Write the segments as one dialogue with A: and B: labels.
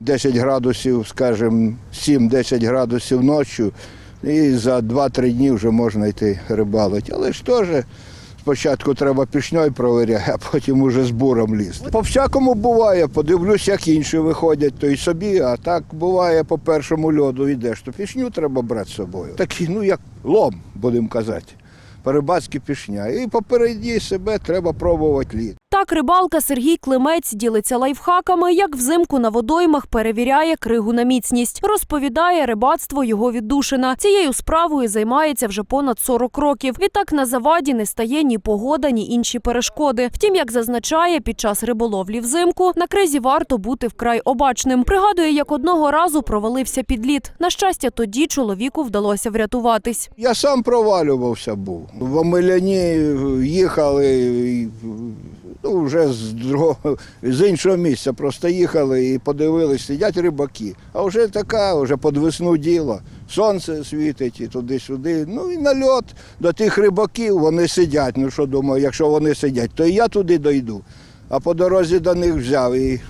A: 10 градусів, скажімо, 7-10 градусів ночі, і за 2-3 дні вже можна йти рибалити. Але ж теж спочатку треба пішньою провіряти, а потім уже з буром лізти. По всякому буває, подивлюсь, як інші виходять, то й собі, а так буває по першому льоду йдеш, то пішню треба брати з собою. Такий, ну як лом, будемо казати. Перебацькі пішня. І попереді себе треба пробувати лід.
B: Так рибалка Сергій Климець ділиться лайфхаками, як взимку на водоймах перевіряє кригу на міцність. Розповідає, рибацтво його віддушина. Цією справою займається вже понад 40 років. Відтак на заваді не стає ні погода, ні інші перешкоди. Втім, як зазначає, під час риболовлі взимку на кризі варто бути вкрай обачним. Пригадує, як одного разу провалився під лід. На щастя, тоді чоловіку вдалося врятуватись.
A: Я сам провалювався був. В Омеляні їхали і, ну, вже з другого, з іншого місця. Просто їхали і подивилися, сидять рибаки. А вже така, вже під весну діло. Сонце світить і туди-сюди. Ну і нальот до тих рибаків вони сидять. Ну що думаю, якщо вони сидять, то і я туди дойду. А по дорозі до них взяв і,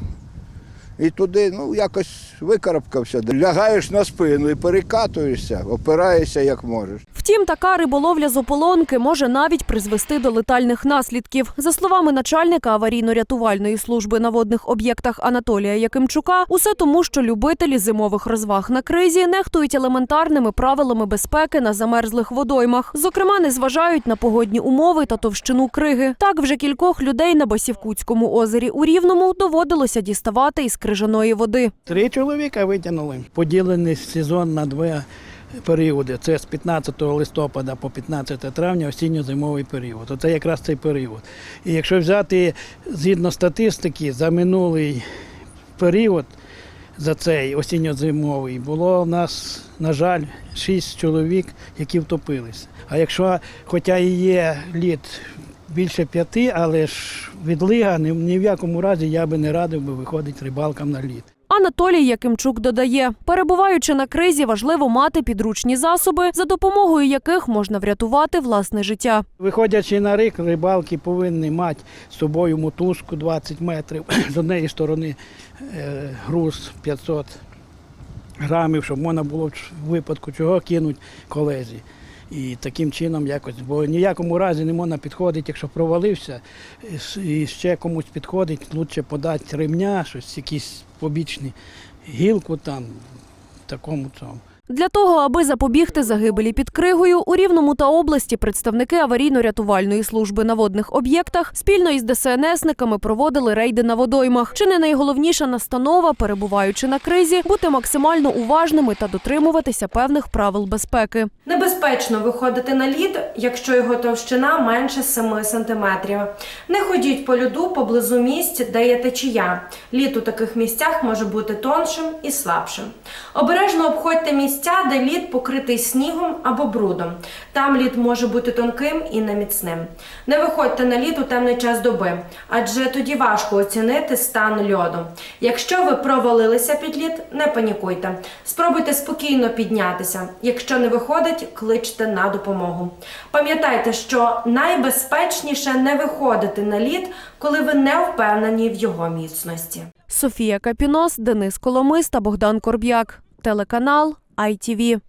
A: і туди, ну, якось викарабкався. Лягаєш на спину і перекатуєшся, опираєшся як можеш.
B: Втім, така риболовля з ополонки може навіть призвести до летальних наслідків. За словами начальника аварійно-рятувальної служби на водних об'єктах Анатолія Якимчука, усе тому, що любителі зимових розваг на кризі нехтують елементарними правилами безпеки на замерзлих водоймах. Зокрема, не зважають на погодні умови та товщину криги. Так вже кількох людей на Басівкутському озері у Рівному доводилося діставати із крижаної води.
C: Три чоловіка витягнули. Поділений сезон на два періоди. Це з 15 листопада по 15 травня осінньо-зимовий період. Оце якраз цей період. І якщо взяти згідно статистики, за минулий період, за цей осінньо-зимовий, було в нас, на жаль, 6 чоловік, які втопилися. А якщо, хоча і є лід більше п'яти, але ж відлига ні в якому разі я би не радив би виходити рибалкам на лід.
B: Анатолій Якимчук додає, перебуваючи на кризі, важливо мати підручні засоби, за допомогою яких можна врятувати власне життя.
C: Виходячи на рик, рибалки повинні мати з собою мотузку 20 метрів, з однієї сторони е, груз 500 грамів, щоб можна було в випадку чого кинути колезі. І таким чином якось, бо ніякому разі не можна підходити, якщо провалився, і ще комусь підходить, краще подати ремня, щось, якісь побічні гілку там, такому цьому.
B: Для того, аби запобігти загибелі під кригою, у Рівному та області представники аварійно-рятувальної служби на водних об'єктах спільно із ДСНСниками проводили рейди на водоймах. Чи не найголовніша настанова, перебуваючи на кризі, бути максимально уважними та дотримуватися певних правил безпеки.
D: Небезпечно виходити на лід, якщо його товщина менше 7 см. Не ходіть по льоду поблизу місць, де є течія. Лід у таких місцях може бути тоншим і слабшим. Обережно обходьте місця, де лід покритий снігом або брудом. Там лід може бути тонким і неміцним. Не виходьте на лід у темний час доби, адже тоді важко оцінити стан льоду. Якщо ви провалилися під лід, не панікуйте. Спробуйте спокійно піднятися. Якщо не виходить, кличте на допомогу. Пам'ятайте, що найбезпечніше не виходити на лід, коли ви не впевнені в його міцності.
B: Софія Капінос, Денис Коломис та Богдан Корб'як. Телеканал ITV.